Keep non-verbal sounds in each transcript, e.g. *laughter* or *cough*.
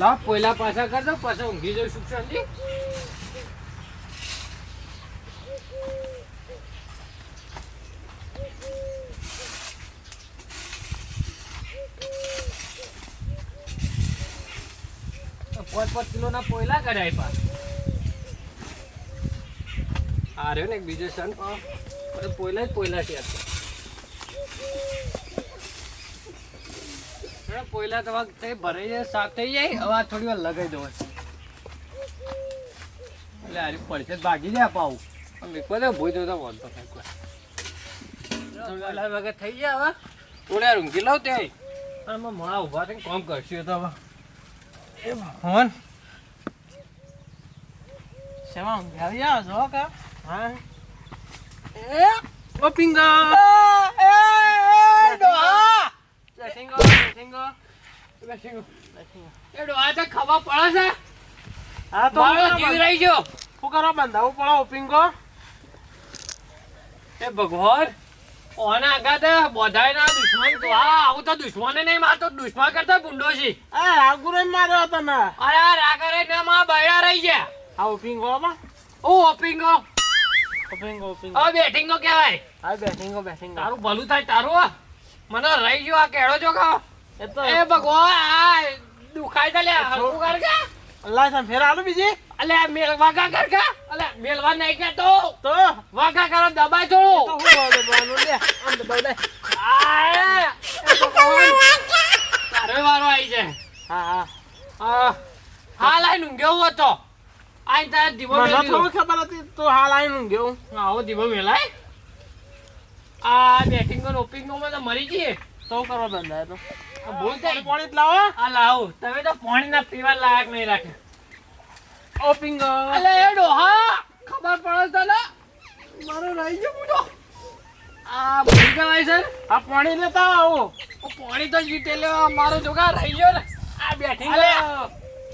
લાવ, પોયલા પાછા કર દો, પાછા ઊંઘી જાઉં સુખ શાંતિ પાંચ પાંચ કિલોના પોયલા કર્યા પા આ રહ્યો ને બીજો સન પણ પોયલા જ પોયલા છે થોડા પોયલા તો ભરાઈ જાય સાફ થઈ જાય હવે આ થોડી વાર લગાઈ દો એટલે હારી પડશે ભાગી જાય પાવું મેકો દે ભૂઈ દો તો વાંધો થોડા વગર થઈ જાય હવે. થોડા વાર ઊંઘી લઉં તે. આમાં મોડા ઊભા થઈને કામ કરશું તો હવે. એ ભગવાન શેમાં ઊંઘાવી આવો છો કા? હા. એ? ઓ પિંગા. બેઠીંગો બેઠીંગો. બેઠીંગો. એ ડોહા તો ખબર પડે છે. હા તો જીવ રહી ગયો. શું કરો બંધાવું પડો ઓ એ ભગવાન ઓના આગળ તો બધાય ના દુશ્મન તો આવું તો દુશ્મને નહીં મારતો દુશ્મન કરતા ગુંડો છે. એ આગુ રે માર્યો ને અરે આ રાગરે ના માં બૈરા રહી ગયા. આ ઓ માં ઓ ઓપિંગો? ઓ પિંગો ઓ પિંગો કહેવાય. આ બેઠિંગો બેઠિંગો. તારું ભલું થાય તારું. મને રહી ગયો આ કેળો જો ખાઓ એ તો એ ભગવાન આ દુખાય તો લે હલકું કર કે અલ્લાહ સા ફેર આલો બીજી. અલે મેલ વાગા કર કે અલે મેલવા નઈ કે તો. તો? વાગા કરો દબાઈ તો થોડું. હું બોલે બોલું લે આમ તો બોલે આ એ ભગવાન તારે વારો આવી જાય. હા હા. હા હાલ આઈને ઊંઘ્યો હતો આઈ તારે દીવો મને મેલી થોડી ખબર હતી તો હાલ આવીને ઊંઘ્યો આવો દીવો મેલાય. આ બેટિંગ ઓપિંગ નો તો મરી જઈએ. તો કરવા બંધાય તો. ભૂલ થાય પાણી જ લાવો આ લાવો. તમે તો પાણી ના પીવા લાયક નહીં રાખે. ઓ અલે એ ડોહા ખબર પડે તને? મારો રહી ગયો બુડો આ ભૂલી જવાય છે? આ પાણી લેતા આવો. પાણી તો જીતે લેવા મારો જોગા રહી ગયો ને. આ બેટિંગ.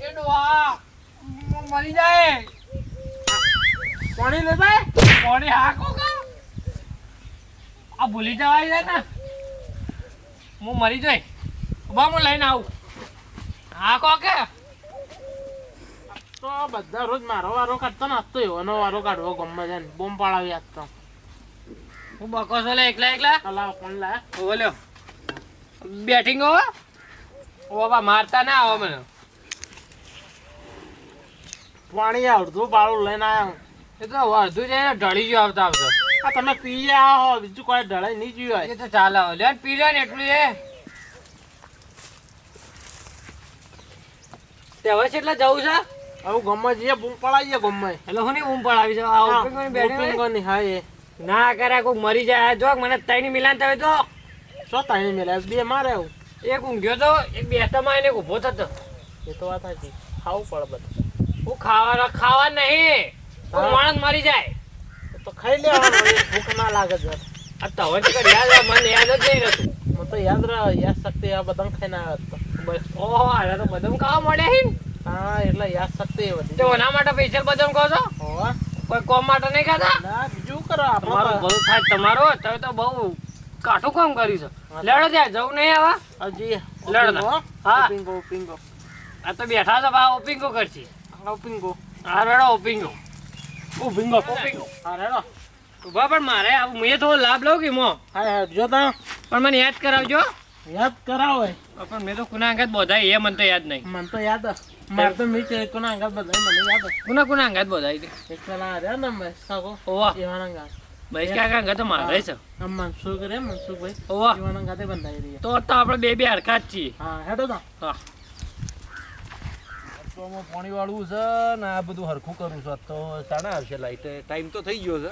એ ડોહા મ- મરી જાય. પાણી લેતા પાણી હાકો આ ભૂલી જવાય છે ને? હું મરી જઈ ઊભા હું લઈને આવું. હાકો કે તો બધા રોજ મારો વારો કાઢતો ને આજ તો એવાનો વારો કાઢવો ગમે છે ને. બોમ્બ પાડાવી આજ તો. હું બકો છો લે એકલા એકલા? અલા કોણ લા. બોલ્યો બેટિંગ હો. ઓ મારતા ના આવો મને. પાણી આવડતું પાળું લઈને આવ્યો એ તો અડધું જાય ઢળી ગયો આવતા આવતા. આ તમે પી હો બીજું કોઈ ઢળાઈ નહીં જોયું એ તો ચાલે લે પી લે ને એટલું એ. તે હવે કેટલા જવું છે? હવે ગમે જઈએ બૂમ પડાવીએ ગમે. એટલે હું નહીં ઊંઘ પડાવી છે આ હા, ઓપનિંગ બેઠી હા એ. ના કરે કોઈ મરી જાય. જો મને તઈની મિલાન થયો તો. શું તાણી મેલે? બે મારે આવું એક ઊંઘ્યો તો એક બેસતામાં એને ઊભો થતો. એ તો વાત સાચી. ખાવું પડે બધું. હું ખાવા ખાવા નહીં. માણસ મરી જાય. તો ખાઈ લેવાનું ભૂખ ના લાગે છે આ તવર યાદ આવે, મને યાદ જ નહીં રહેતું. મને તો યાદ રહે યાદ શક્તિ આ બધા ખાઈને આવ્યો તો. બસ ઓહો આ તો બદામ ખાવા મળ્યા હે ને. હા એટલે યાદ શક્તિ બધી. તો એના માટે બદામ કહો છો? હોવા. કોઈ કોમ માટે નહીં ખાતા? ના બીજું કરો તમારું આપણે ભલું થાય તમારો તમે તો બહુ કાઠું કામ કર્યું છે. લડો ત્યાં જવું નહીં આવા? હજી લડ હા. ઓપિંગો ઓપિંગો. આ તો બેઠા છે બા ઓપિંગો કરશે. ઓપિંગો. આ રેડો ઓપિંગો. ઓપિંગો હા રેડો ઊભા પણ મારે આ મેં થોડો લાભ લઉં કે મો? હા હા જો તો. પણ મને યાદ કરાવજો. યાદ કરાવો. પણ મેં તો કુના અંગાત બોધાય એ મને તો યાદ નહીં. મને તો યાદ હે. મારે તો મી કે કુના અંગાત બોધાય મને યાદ હે. કુના કુના અંગાત બોધાય તે એક પેલા રહ્યા ને મેં સાગો ઓવા. એવાના અંગાત ભાઈ કાકા અંગાત તો મારે છે? આમ મનસુખ રે મનસુખભાઈ. ઓવા. એવાના અંગાતે બંધાઈ રહી તો તો આપણે બે બે હરખા જ છીએ. હા હેડો તો. હા. પાણી વાળું છે ને આ બધું હરખું કરું છું. તો સાડા હશે લાઈટ ટાઈમ તો થઈ ગયો છે.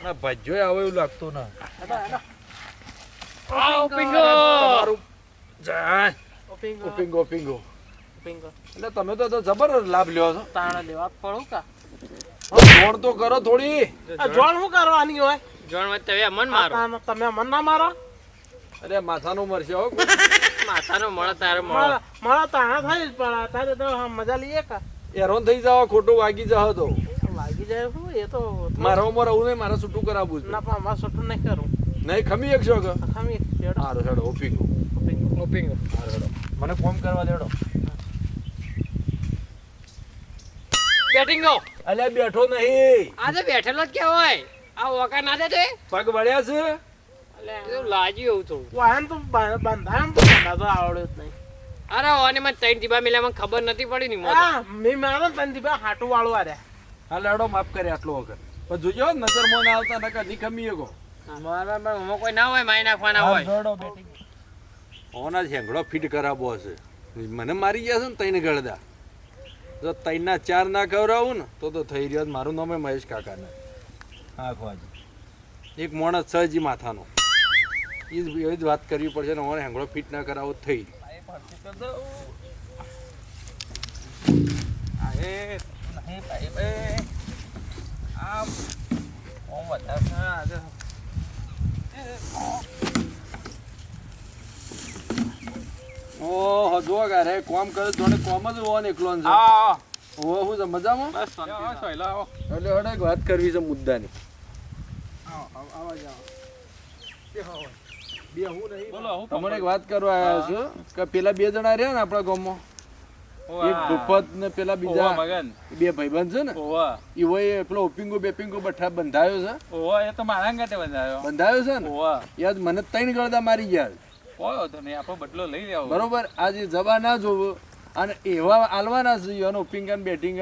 અને ભજ્જો આવે એવું લાગતું ને. ઓપિંગો ઓપિંગો એટલે તમે તો તો લાભ લ્યો છો. તાણા લેવા પડું કા? જોણ તો કરો થોડી. આ જોણ શું કરવાની હોય? જોણ તમે મન મારો. તમે મન ના મારો? અરે માથાનું મરશે હો. *laughs* માથાનો મળો તારો મળો. મળો તાણા થઈ જ પણ તારે તો મજા લઈએ કા હેરાન થઈ જાવ ખોટું વાગી જાવ તો. વાગી જાય હું એ તો મારા ઉંમર આવું નહીં મારે છૂટું કરાવું ના પણ મારે છૂટું નહીં કરું. નહીં ખમી એક શોખ? ખમી હેડો હારો હેડો ઓપિંગ ઓપિંગ ઓપિંગ હારો હેડો મને ફોન કરવા દેડો. બેટિંગ નો અલે બેઠો નહીં. આજે બેઠેલો જ કે હોય? આ ઓકા ના દે પગ વળ્યા છે? તો લાજ્યું એવું થોડું. વાહન તો તો બંધાતો આવડ્યો જ નહીં. અરે ઓને મને ત્રણ ટીપા મિલ્યા મને ખબર નથી પડી ની હા મેં મારો તને દીપા હાટું વાળું આર્યા. હા લેડો માફ કરે આટલો વખત. પણ જોજો નજર મોન આવતા નકરની ખમી ગો મારા હું કોઈ ના હોય મારી નાખવાના હોય. જોડો બેટી. ઓના ફીટ કરાવવો હશે. મને મારી ગયા છે ને તઈને ગળદા. જો તઈના ચાર ના ખવડાવું ને તો તો થઈ રહ્યો મારું નામ મહેશ કાકાને. હા ખવાજી. એક માણસ છે જી માથાનો. એ જ વાત કરવી પડશે ને અમારે હેંગળો ફીટ ના કરાવો થઈ. ઓહો જો ગારે કોમ કરે જોડે કોમ જ હોવા એકલો ને છે. હું. છે મજામાં? એટલે હડે એક વાત કરવી છે મુદ્દાની. તમને એક વાત કરવા આવ્યા છું કે પેલા બે જણા રહ્યા ને આપણા ગામમાં એક ભૂપત ને પેલા બીજા બે ભાઈબંધ છે ને ઈ હોય પેલો ઓપિંગો બેપિંગો બઠા બંધાયો છે. બંધાયો. છે ને? યાદ મને ત્રણ ગળદા મારી ગયા બરોબર? આજે જવા ના જોવો અને એવા આલવાના જોઈએ અને ઓપિંગ અને બેટિંગ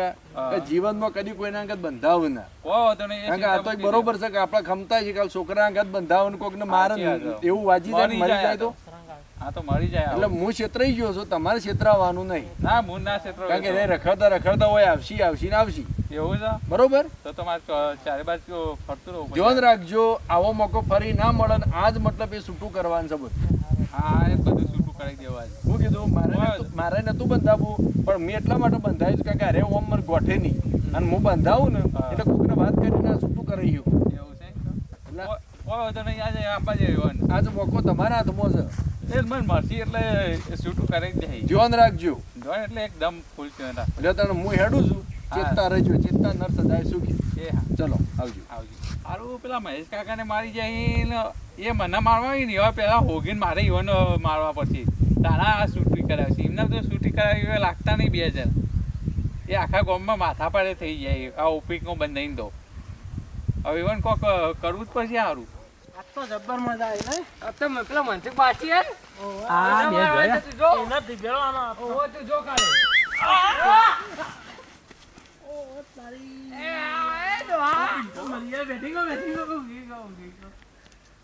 કે જીવનમાં કદી કોઈના અંગત બંધાવું ના. કારણ કે આ તો બરોબર છે કે આપણા ક્ષમતા છે કે છોકરા અંગત બંધાવું કોક ને મારે. એવું વાજી જાય મરી જાય તો? આ તો મરી જાય એટલે હું છેતરાઈ ગયો છું તમારે છેતરાવાનું નહીં. ના મૂળ ના ક્ષેત્રો કારણ કે રે રખડતા રખડતા હોય આવશી આવશી ને આવશી. એવું છે? બરોબર? તો તમારે ચારે બાજુ ફરતું ધ્યાન રાખજો આવો મોકો ફરી ના મળે આજ મતલબ એ છૂટું કરવાનું છે બધું. હા એ કરી દેવા. હું કીધું મારે મારે નતું બંધાવું પણ મેં એટલા માટે કારણ કે અરે ઓમ મને ગોઠે નહીં. અને હું બંધાવું ને એટલે કોકને વાત કરીને આ છૂટું કરી ગયું. એવું છે? એટલે કોઈ- કોઈ નહીં આજે આપવા જેવો. આજે મોકો તમારા હાથમાં છે. એ મને મળશે એટલે છૂટું કરી દે. ધ્યાન રાખજો. એટલે એકદમ ફૂલ છે એના. એટલે તને હું હેડું છું. ચેતતા રહેજો. ચેતતા નર સદાય સુખી. એ હા. ચલો આવજો. આવજો. હારું પેલા મહેશ કાકાને મારી જાય એ મને મારવા આવી ને એવા પેલા હોગીને મારે ઈવન મારવા પડશે તારા આ શૂટિંગ કરાવશે એમને તો શૂટિંગ કરાવી એવા લાગતા નહીં બે હજાર એ આખા ગામમાં માથા પાડે થઈ જાય. આ ઓપિંગો બંધાઈને દો હવે ઇવન કોક કરવું જ પડશે સારું આજ તો જબ્બર મજા આવી ને. તો પેલા મનસુખ બાછી યાર હા એના તું જો. એનાથી ભેળવાનો હતો. ઓહો, તું જો કાલે. ઓહો, તારી એ આ, એ ડોહા. તો મરી ગયો, બેઠી ગયો, ઊંઘી ગયો, ઊંઘી ગયો.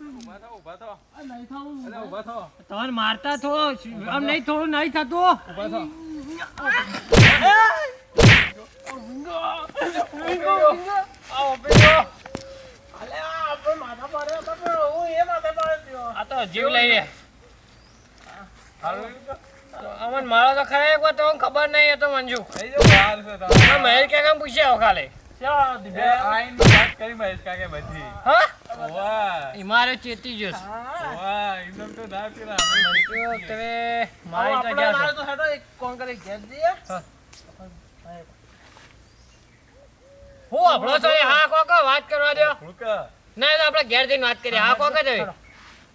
ઊભા થો ઊભા થો આ નહીં થવું. અરે ઊભા થો તમારે મારતા થો આમ નહીં થોડું નહીં થતું જીવ લઈ અમન મારો તો ખરા એક વાર તો ખબર નહીં હતો મંજુ થઈ ક્યાં કામ મહેશ પૂછ્યા ખાલે ચાલો, એ દિવ્યા. આઈને વાત કરી મહેશ કાકે બધી હા ઓવા ઈ મારે ચેતી જશે હા. ઓવા એમને તો ના પેલા આપણે જો તમે મારી તો આપણે જ્યાં મારે છો. તો હેડો એક કોણ કરી ઘેર જઈએ. હા. હું આપણો છો હા કોકો વાત કરવા દો ના તો આપણે ઘેર જઈને વાત કરીએ હા કોક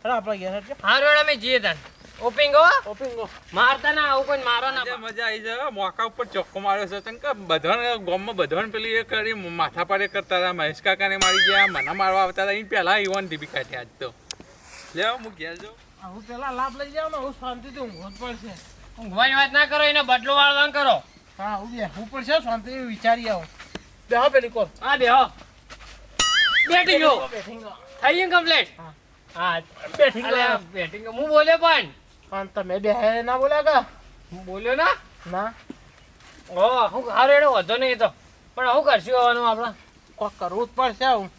આપણે ઘેર હેડજો. હાર અમે જઈએ તાન ઓપિંગ? હો ઓપિંગો. મારતા ના આવું કોઈ મારો ના મજા આવી જાય. મોકા ઉપર ચોખ્ખો માર્યો છે. તને કે બધાને ગામમાં બધાને પેલી એ કરી માથા પાડે કરતા હતા મહેશ કાકાને મારી ગયા મને મારવા આવતા હતા. એ પહેલા ઈવન દીબી કાઢી આજ તો. લે હું ઘેર જો હું પેલા લાભ લઈ જાઉં ને હું શાંતિથી ઊંઘવો જ પડશે. ઊંઘવાની વાત ના કરો એને બદલો વાળવાનું કરો. હા હું બેહવું પડશે શાંતિથી વિચારી આવું. બેહો પેલી કોલ. હા બેહો. બેટિંગ થઈ ગયું કમ્પ્લીટ હા. હા. બેઠી બેટિંગ હું બોલ્યો પણ. પણ તમે બે ના બોલ્યા કા? બોલ્યો ના? ના. ઓ હું હારો એનો વધો નહીં તો. પણ હું કરશું આવવાનું આપણે? કોક કરવું જ પડશે હું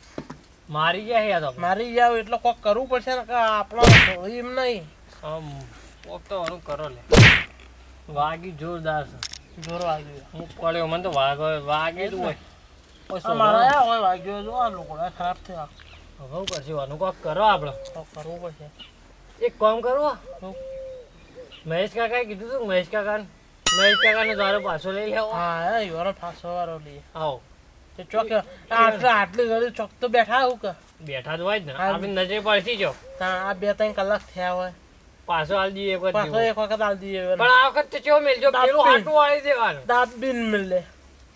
મારી ગયા યાદ તો મારી ગયા એટલે કોક કરવું પડશે ને કે આપણો એમ નહીં. કોક તો આનું કરો લે. વાગી જોરદાર છે. જોર વાગ્યું હું પડ્યો મને તો વાગ વાગે જ હોય. મારા હોય વાગ્યો જો આ લોકો ખરાબ થયા. હવે હું કરશું આનું? કોક કરો આપણે કોક કરવું પડશે. એક કામ કરો? મહેશ કાકાએ કીધું તું મહેશ કાકાને? મહેશ કાકાને દ્વારે પાછો લઈ લેવો. હા હા પાછો વાળો લઈએ. આવો. તે ચોક આટલા આટલી ઘડી ચોક તો બેઠા આવું કે? બેઠા જ હોય જ ને. આપણી નજરે પડતી જો. આ બે ત્રણ કલાક થયા હોય. પાછો હાલ દઈએ એક પાછો એક વખત આલ દઈએ પણ આ વખત તો ચેવો મેલજો દાંત પેલું. હાટું વાળી દેવાનું. દાંત બિન મિલે.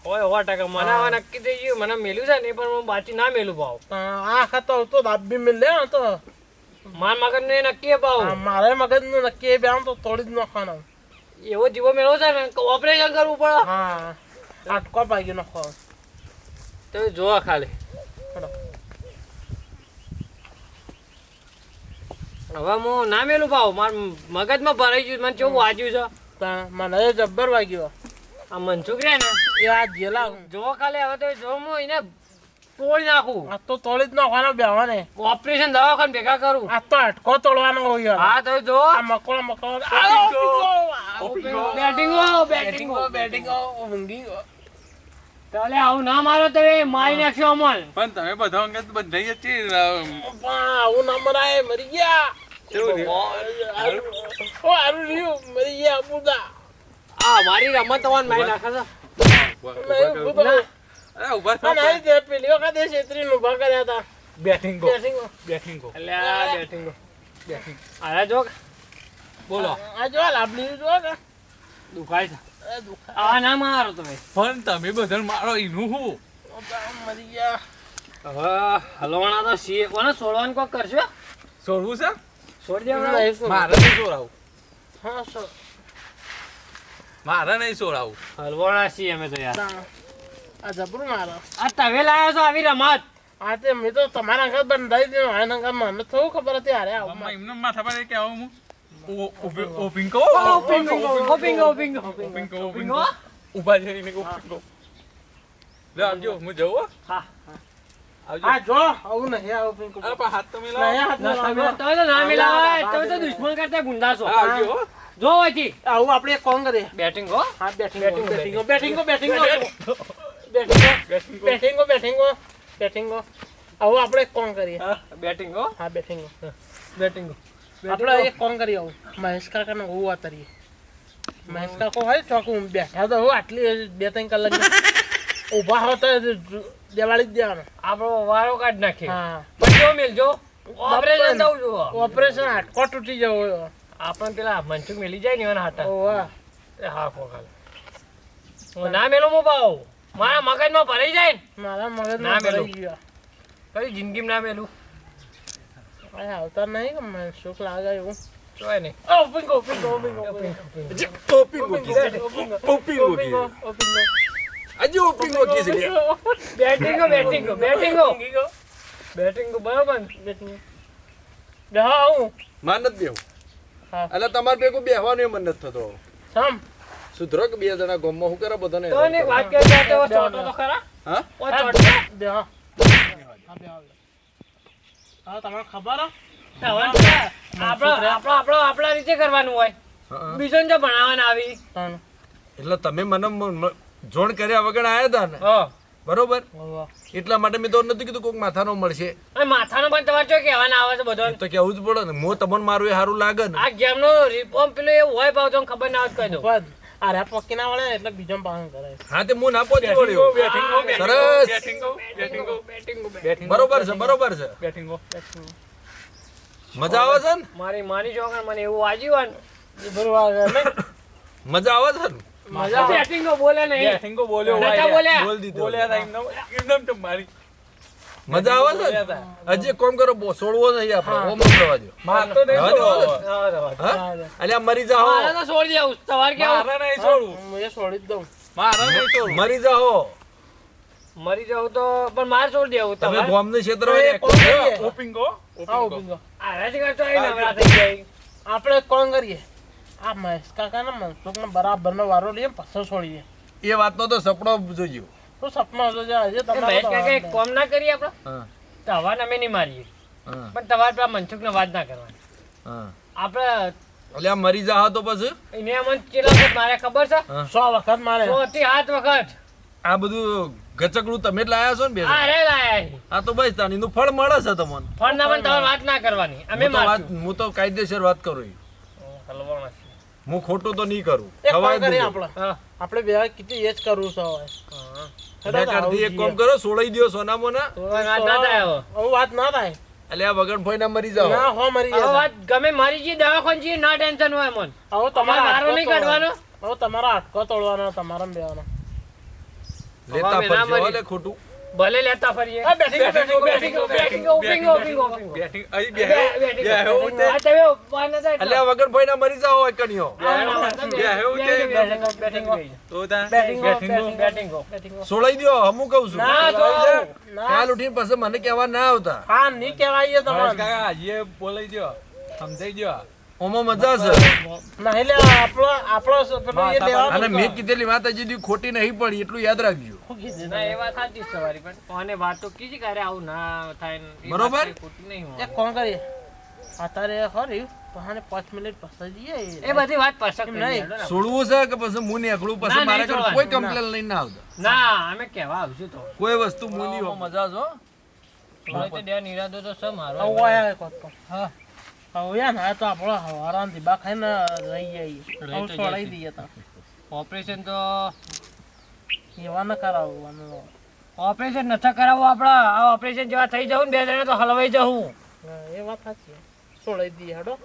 હોય સો ટકા. મને નક્કી થઈ ગયું. મને મેલ્યું છે ને પણ હું બાચી ના મેલું ભાવ. આ ખાતો તો દાબી મિલ લે તો માર મગજનું નક્કી ભાવ મારે મગજનું નક્કી બેન તો તોડી જ નાખવાનો. એવો જીવો મેળવો છે ને ઓપરેશન કરવું પડે. હા આટકો પાકી નાખો. તો જોવા ખાલી. હવે હું ના મેલું ભાવ માર મગજમાં ભરાઈ ગયું મને કેવું વાંચ્યું છે? મને જબ્બર વાગ્યો. આ મનસુખ રે ને એ આ જેલા. જોવા ખાલી હવે તો જો હું એને તોડી નાખું. આ તો તોડી જ નાખવાનો બેવાને ઓપરેશન દવાખાને ભેગા કરું. આ તો અટકો તોડવાનો હોય હા તો જો. આ મકોડો બેટિંગ બેટિંગો બેટિંગો બેટિંગો ઊંઘી. તાલે આવું ના મારો તો એ મારી નાખ્યો અમલ. પણ તમે બધા અંગે બંધાઈ જ છે પણ આવું ના મરાય મરી ગયા. મરી ગયા આ મારી રમત તમારે મારી નાખે. અરે ઊભા આ નહીં તે. પેલી વખતે છેતરીને ઊભા કર્યા હતા. બેટિંગ. ગો બેટિંગો. બેટિંગ. ગો એટલે આ બેટિંગો. અરે જો બોલો. આ જો લાભલી જો કે દુખાય છે. આ ના મારો તમે પણ તમે બધા મારો એનું હું મરી ગયા. હવે હલવાણા તો કોને છોડવાનું કોક કરશો? છોડવું છે? છોડી દેવાનું મારે નહીં છોડાવું હા મારે નહીં છોડાવું હલવાના છીએ અમે તો યાર. આ જબરું મારો આ તમે લાવ્યો છો આવી રમત આ તે મેં તો તમારા ઘર બંધાઈ દીધું આના ઘર મને થોડું ખબર હતી અરે આવું એમને માથા પર કે આવું હું ઓ- ઓપી- ઓપિંગો ઓપિંગો ઓપિંગો ઓપિંગો ઓપિંકો ઊભા થઈને લે આવજો હું જઉં હા આ જો આવું નહીં આવું પિંકુ અરે પણ હાથ તમે નહીં હાથ ના, ના તમે તો ના મિલાવાય તમે તો દુશ્મન કરતા ગુંડા છો હા, આવજો જો અહીંથી આવું આપણે કોણ કરે બેટિંગ હો હા batting Batting, batting batting batting batting. Batting batting batting આવું આપણે કોણ કરીએ? બેટિંગ હા. બેટિંગ બેટિંગ આપણે એક કોણ કરીએ આવું? મહેશ કાકાને હું કરીએ મહેશ કાકો હોય ચોકું બેઠા તો હું આટલી બે ત્રણ કલાક *laughs* ઊભા હો તો દેવાળી જ દેવાનો. આપણો વારો કાઢ નાખીએ. હા. પછી મેલજો. ઓપરેશન થવું જો ઓપરેશન હાટકો તૂટી જવો આપણને પેલા મનસુખ મેલી જાય ને એના હાટા હા ખોખાલ હું ના મેલો મો ભાવ મારા મગજમાં ભરાઈ જાય ને? મારા મગજ ના ભરાઈ ગયો. કઈ જિંદગીમાં ના મેલું? આ આવતા નહીં કે મને સુખ લાગે એવું. જોય નહીં. આજે લે. બેટિંગો બેટિંગો બેટિંગો બેટિંગો બરાબર બેહો આવું માન નથી દેવું હા. એટલે તમારે ભેગું બેહવાનું મન નથી થતો. સમ. સુધરો કે બે જણા ગામમાં શું કરે બધાને? તો ને વાત કરતા તો ચોટો તો ખરા? હા? ઓ ચોટો? દે હા. બેહો હા. તમને ખબર હે? આપણો આપણો આપણો આપણા રીતે કરવાનું હોય. બીજોને જો ભણાવવાના આવી. એટલે તમે મને જોણ કર્યા વગર આયા હતા ને? હા. બરોબર? એટલા માટે મેં તો નથી કીધું કોઈક માથાનો મળશે. માથાનો પણ તમારે જો કહેવાના આવે છે બધો તો કેવું જ પડે ને. હું તમને મારું એ સારું લાગે ને. આ ગેમનો રિપોર્મ પેલો એવું હોય ભાવ તમને ખબર ના હોય કહી દો ઊભા જ. આ રે પક્કી ના વળે એટલે બીજો પાહન કરે. હા તે હું ના પહોંચી વળ્યો બેટિંગો સરસ. બેટિંગો બેટિંગો બેટિંગો બેટિંગો બરોબર છે બરોબર છે. બેટિંગો મજા આવે છે ને? મારી માની છોકરા મને એવું વાજ્યું એ બરોબર છે ને? મજા આવે છે ને? મજા. બેટિંગો બોલે નહીં બેટિંગો બોલ્યો નતા બોલ્યા. બોલ દીધો. બોલ્યા એમનેમ તો મારી. મજા આવે છે ને? હજી કોમ કરો બો- છોડવો નહીં આપણે ઓમ કરવા દો માર તો નહીં હા, હા, તો અલ્યા મરી જાઓ. મારે તો છોડી દઉં તમારે કેવું? મારે નહીં છોડવું હું એ છોડી જ દઉં. મારે નહીં છોડું મરી જાઓ. મરી જવું તો પણ મારે છોડી દેવું તમે ગોમ ગોમને ક્ષેત્ર? ઓપિંગો ઓપિંગો આ રાજ કરતો આઈ નવરા થઈ જાય આપણે કોણ કરીએ? આ મહેશ કાકા ને મનસુખ ને બરાબર નો વારો લઈએ પાછો છોડીએ એ વાતનો તો સપનો જોજો શું સપના હતો જે હજી એ તમારો મહેશ એક કોમ ના કરીએ આપણે? હા. તો હવાને અમે નહીં મારીએ. હા. પણ તમારે પેલા મનસુખને વાત ના કરવાની. હા. આપણે આ મરી જા તો પછી? એને અમને કેટલા વખત મારે ખબર છે. સો વખત મારે સો થી સાત વખત. આ બધું ગચકડું તમે જ લાયા છો ને બે આ રે લાયા છે. આ તો બસ તાનીનું ફળ મળે છે તમને. ફળ ના પણ તમારે વાત ના કરવાની. અમે તો વાત હું તો કાયદેસર વાત કરું છું. હું ખોટું તો નહીં કરું. આપણે. આપણે બે કીધું એ જ કરવું છે હવે? તો કરતી એક કામ કરો સોળાઈ દ્યો સોના મોના તો વાત ના થાય હવે. હવે વાત ના થાય. એટલે આ વગર ફોઈ ના મરી ના હો મરી જાવ વાત ગમે મારી જે દવાખાન જઈએ ના ટેન્શન હોય મન હવે તમારે તમારા વારો નહીં કાઢવાનો? હવે તમારા હાટકો તોડવાનો તમારા બેવાનો. લેતા મરી. ખોટું. ભલે લેતા ફરીએ. બેટિંગ બેટિંગ અહીં બે-. બેટિંગ તે. આ તમે બહાર જાય અલ્યા વગર ભાઈ ના મરી જાઓ એકણીઓ બેહો તે. બેટિંગ બેટિંગ તો તાન બેટિંગ બેટિંગ બેટિંગ બેટિંગ સોળાઈ દ્યો હમુ કહું છું. ના, તો કાલ ઉઠીને પછી મને કહેવા ના આવતા. હા નહીં કહેવાય તમારે. કાકા બોલાઈ દયો. સમજાઈ દ્યો. ઓમાં મજા છે ના એટલે આપણો આપણો પેલો એ લેવાનો અને મેં કીધેલી વાત હજી ખોટી નહીં પડી એટલું યાદ રાખજો. ના એ વાત સાચી છે તમારી પણ કોને વાત તો કીધી કે અરે આવું ના થાય બરોબર? ખોટી નહીં હોય. કોણ કરીએ અત્યારે ખરી પણ પાંચ મિનિટ પછી જઈએ. એ બધી વાત પસંદ નહીં. છોડવું છે કે પછી હું નીકળું પછી મારા. કોઈ કમ્પ્લેન લઈને ના આવતા. ના અમે કહેવા આવશું તો. કોઈ વસ્તુ મુની હો મજા છો તો તો છે મારો. વખત. હવે ને તો આપણે હવારાના દીબા ખાઈને રહી જઈએ હવે છોડાઈ દઈએ તો. ઓપરેશન તો એવા ન કરાવવાનું. ઓપરેશન નથી કરાવવું આપણે. આ ઓપરેશન જેવા થઈ જવું બે જણા તો હલવાઈ જવું. એ વાત સાચી છોડાઈ દઈએ હેડો.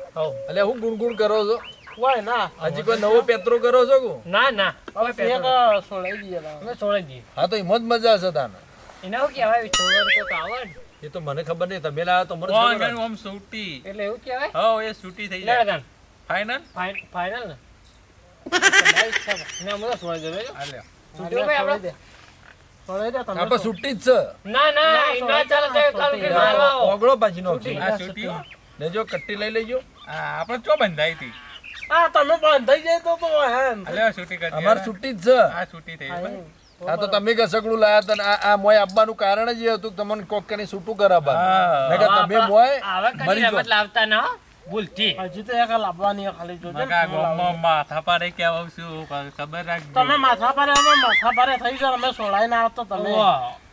એટલે હું ગુણગુણ કરો છો? વાય ના. હજી કોઈ નવો પેત્રો કરો છો કે? ના ના. હવે પેત્રો. છોડાઈ દઈએ તો. અમે છોડી દઈએ. હા તો એમ જ મજા છે તાને. એને શું કહેવાય? છોડવાનું તો આવે ને. એ તો મને ખબર નહીં તમે લાયા તો મને ખબર એનું ઓમ સૂટી? એટલે એવું કહેવાય? હો એ સૂટી થઈ જાય. લડગન ફાઇનલ ફાઇનલ ને. *laughs* ના મને છે. જવે હાલે છૂટ્યો ભાઈ આપણે? આપણે છૂટી જ છે. ના ના ના ચાલે તો કાલ ઉઠીને મારવા ઓગળો પાછી નો આ સૂટી? હો. લેજો કટ્ટી લઈ લેજો. આ આપણે ચો બંધાઈ હતી? હા તમે બંધાઈ જાય તો તો હે. ને. સૂટી કરી અમાર છૂટી જ છે. આ સૂટી થઈ. આ તો તમે કે સગડું લાયા તને ને આ આ મોય આપવાનું કારણ જ એ હતું કે તમને કોક કરીને છૂટું કરાવવા હા. નકર તમે મોય મરી જો. લાવતા ના હો. ભૂલથી. હજી તો એક લાવવાની ખાલી જોજે માથા પાડે કે આવું ખબર રાખ તમે માથા પારે અમે માથા પારે થઈ જાઓ અમે સોળાઈ ના આવતો તમે.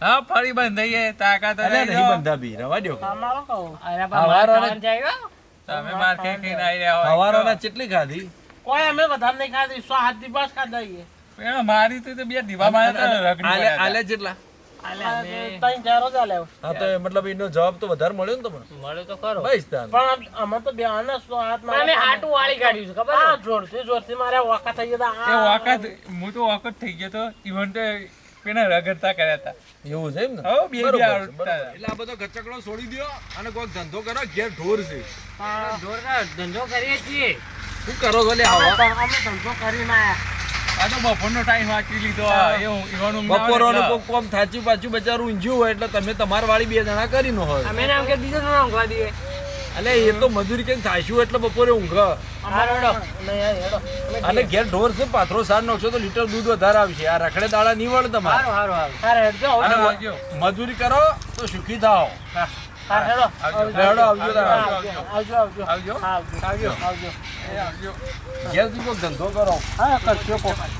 હા ફરી બંધાઈએ તાકાત અરે નહીં બંધા બી રવા દ્યો. અમારો કહું. અરે ખાવાનું જાય હો. તમે માર કે કે ના રહ્યા હવારોના ચેટલી ખાધી? કોઈ અમે વધારે નહીં ખાધી સો હાથ દિવસ ખાધા મારી તો બે દીવા માર્યા હતા ને રગડી આલે જેટલા આલે અમે ત્રણ ચાર જ આલ્યા. હા તો મતલબ એનો જવાબ તો વધારે મળ્યો ને તમને મળે તો ખરો પણ અમે તો બે આના સો હાથ પણ અમે વાળી કાઢ્યું છે ખબર હા જોરથી જોરથી મારે વાકા થઈ ગયા હતા. હતા. હું તો વખત થઈ ગયો તો ઈવન તો પેલા રગડતા કર્યા હતા એવું છે એમ ને હો, બે બે. એટલે આ બધો ગચકડો છોડી દ્યો અને કોઈક ધંધો કરો ઘેર ઢોર છે હા. ધંધો કરીએ છીએ શું કરો છો લે અમે આવા અમે ધંધો કરીને આયા. આ તો બપોરનો ટાઈમ વાંચી લીધો. એવું ઈવન ઊંઘ ના આવે બપોરો ને કોક કોમ થાચી પાછું બચારું ઊંઝ્યું હોય એટલે તમે તમારા વાળી બે જણા કરી નો હોય. અમે નામ કે બીજો નું નામ દઈએ. એટલે એ તો મજૂરી કઈ થાશ્યું એટલે બપોરે ઊંઘ. અને ઘેર ઢોર છે પાથરો સાર નાખશો તો લીટર દૂધ વધારે આવશે. આ રખડે દાડા નહીં વળે તમારે. મજૂરી કરો તો સુખી હેડો. આવજો. આવજો. આવજો, આવજો, આવજો. કોઈક ધંધો કરો? હા કોક.